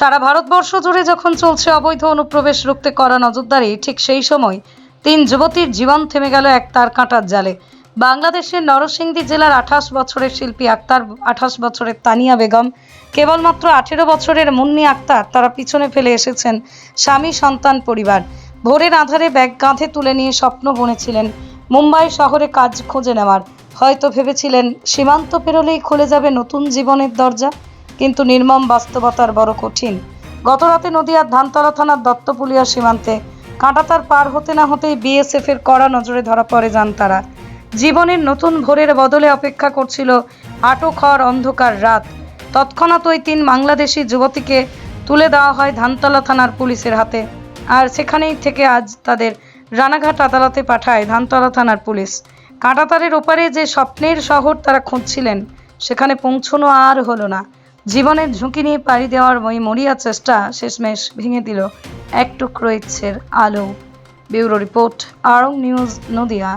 সারা ভারতবর্ষ জুড়ে যখন চলছে অবৈধ অনুপ্রবেশ রুখতে করা নজরদারি, ঠিক সেই সময় তিন যুবতীর জীবন থেমে গেল এক তার কাঁটার জালে। বাংলাদেশের নরসিংদী জেলার আঠাশ বছরের শিল্পী আক্তার, আঠাশ বছরের তানিয়া বেগম, কেবলমাত্র আঠেরো বছরের মুন্নি আক্তার, তারা পিছনে ফেলে এসেছেন স্বামী, সন্তান, পরিবার। ভোরের আধারে ব্যাগ কাঁধে তুলে নিয়ে স্বপ্ন বুনেছিলেন। মুম্বাই শহরে কাজ খুঁজে নেওয়ার। হয়তো ভেবেছিলেন, সীমান্ত পেরোলেই খুলে যাবে নতুন জীবনের দরজা। কিন্তু নির্মম বাস্তবতার বড় কঠিন। গতরাতে নদীয়ার ধানতলা থানার দত্তপুলিয়া সীমান্তে কাঁটাতার পার হতে না হতেই বিএসএফ এর কড়া নজরে ধরা পড়ে যান তারা। জীবনের নতুন ভোরের বদলে অপেক্ষা করছিল আটক হওয়ার অন্ধকার রাত। তৎক্ষণাৎ ওই তিন বাংলাদেশি যুবতীকে তুলে দেওয়া হয় ধানতলা থানার পুলিশের হাতে। আর সেখানেই থেকে আজ তাদের রানাঘাট আদালতে পাঠায় ধানতলা থানার পুলিশ। কাঁটাতারের ওপারে যে স্বপ্নের শহর তারা খুঁজছিলেন, সেখানে পৌঁছনো আর হলো না। জীবনের ঝুঁকি নিয়ে পাড়ি দেওয়ার ওই মরিয়া চেষ্টা শেষমেশ ভেঙে দিল এক টুকরো ইচ্ছের আলো। Bureau report Arong news Nadia.